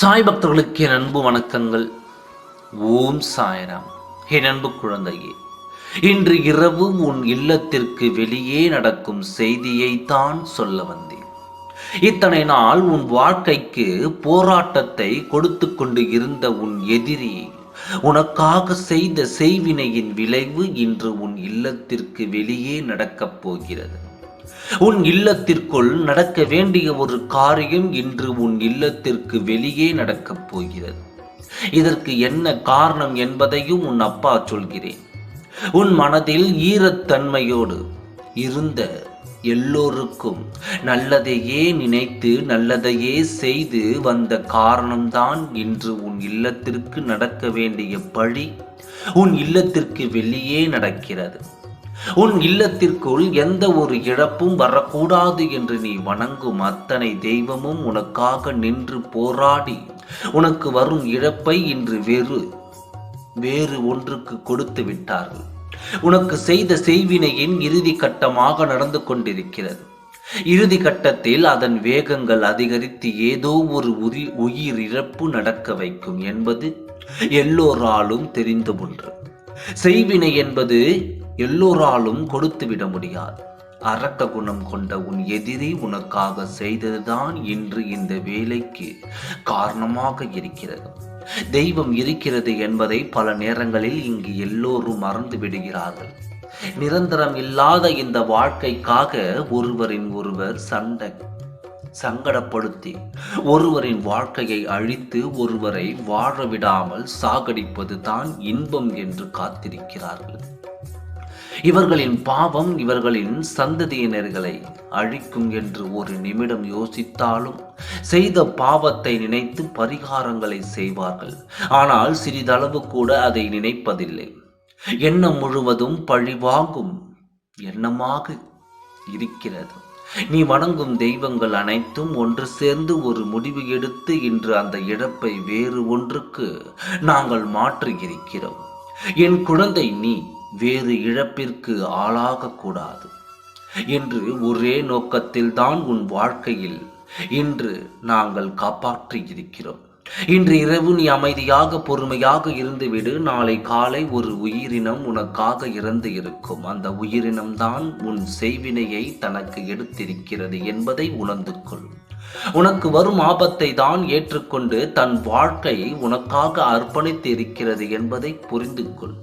சாய் பக்தர்களுக்கு என் அன்பு வணக்கங்கள். ஓம் சாய்ராம். என் அன்பு குழந்தையே இன்று இரவு உன் இல்லத்திற்கு வெளியே நடக்கும் செய்தியை தான் சொல்ல வந்தேன். இத்தனை நாள் உன் வாழ்க்கைக்கு போராட்டத்தை கொடுத்து கொண்டு இருந்த உன் எதிரி உனக்காக செய்த செய்வினையின் விளைவு இன்று உன் இல்லத்திற்கு வெளியே நடக்கப் போகிறது. உன் இல்லத்திற்குள் நடக்க வேண்டிய ஒரு காரியம் இன்று உன் இல்லத்திற்கு வெளியே நடக்கப் போகிறது. இதற்கு என்ன காரணம் என்பதையும் உன் அப்பா சொல்கிறேன். உன் மனதில் ஈரத்தன்மையோடு இருந்த எல்லோருக்கும் நல்லதையே நினைத்து நல்லதையே செய்து வந்த காரணம்தான் இன்று உன் இல்லத்திற்கு நடக்க வேண்டிய பழி உன் இல்லத்திற்கு வெளியே நடக்கிறது. உன் இல்லத்திற்குள் எந்த ஒரு இழப்பும் வரக்கூடாது என்று நீ வணங்கும் அத்தனை தெய்வமும் உனக்காக நின்று போராடி. உனக்கு வரும் இழப்பை இன்று வேறு வேறு ஒன்றுக்கு கொடுத்து விட்டார்கள். உனக்கு செய்த செய்வினையின் இறுதி கட்டமாக நடந்து கொண்டிருக்கிறது. இறுதி கட்டத்தில் அதன் வேகங்கள் அதிகரித்து ஏதோ ஒரு உரி உயிர் இழப்பு நடக்க வைக்கும் என்பது எல்லோராலும் தெரிந்த ஒன்று செய்வினை என்பது எல்லோராலும் கொடுத்து விட முடியாது. அரக்க குணம் கொண்ட உன் எதிரி உனக்காக செய்ததுதான் இன்று இந்த வேலைக்கு காரணமாக இருக்கிறது. தெய்வம் இருக்கிறது என்பதை பல நேரங்களில் இங்கு எல்லோரும் மறந்து விடுகிறார்கள். நிரந்தரம் இல்லாத இந்த வாழ்க்கைக்காக ஒருவரின் ஒருவர் சண்டை சங்கடப்படுத்தி ஒருவரின் வாழ்க்கையை அழித்து ஒருவரை வாழ விடாமல் சாகடிப்பது தான் இன்பம் என்று காத்திருக்கிறார்கள். இவர்களின் பாவம் இவர்களின் சந்ததியினர்களை அழிக்கும் என்று ஒரு நிமிடம் யோசித்தாலும் செய்த பாவத்தை நினைத்து பரிகாரங்களை செய்வார்கள். ஆனால் சிறிதளவு கூட அதை நினைப்பதில்லை. எண்ணம் முழுவதும் பழிவாங்கும் எண்ணமாக இருக்கிறது. நீ வணங்கும் தெய்வங்கள் அனைத்தும் ஒன்று சேர்ந்து ஒரு முடிவு எடுத்து இன்று அந்த இழப்பை வேறு ஒன்றுக்கு நாங்கள் மாற்றி இருக்கிறோம் என் குழந்தை நீ வேறு இழப்பிற்கு ஆளாகக்கூடாது என்று ஒரே நோக்கத்தில் தான் உன் வாழ்க்கையில் இன்று நாங்கள் காப்பாற்றி இருக்கிறோம். இன்று இரவு நீ அமைதியாக பொறுமையாக இருந்துவிடு. நாளை காலை ஒரு உயிரினம் உனக்காக இறந்து இருக்கும். அந்த உயிரினம்தான் உன் செய்வினையை தனக்கு எடுத்திருக்கிறது என்பதை உணர்ந்து கொள். உனக்கு வரும் ஆபத்தை தான் ஏற்றுக்கொண்டு தன் வாழ்க்கை உனக்காக அர்ப்பணித்து இருக்கிறது என்பதை புரிந்து கொள்.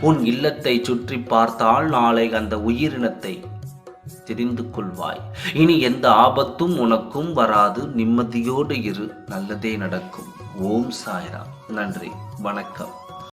உன் இல்லத்தை சுற்றி பார்த்தால் நாளை அந்த உயிரினத்தை தெரிந்து கொள்வாய் இனி எந்த ஆபத்தும் உனக்கும் வராது. நிம்மதியோடு இரு. நல்லதே நடக்கும். ஓம் சாய்ரா நன்றி. வணக்கம்.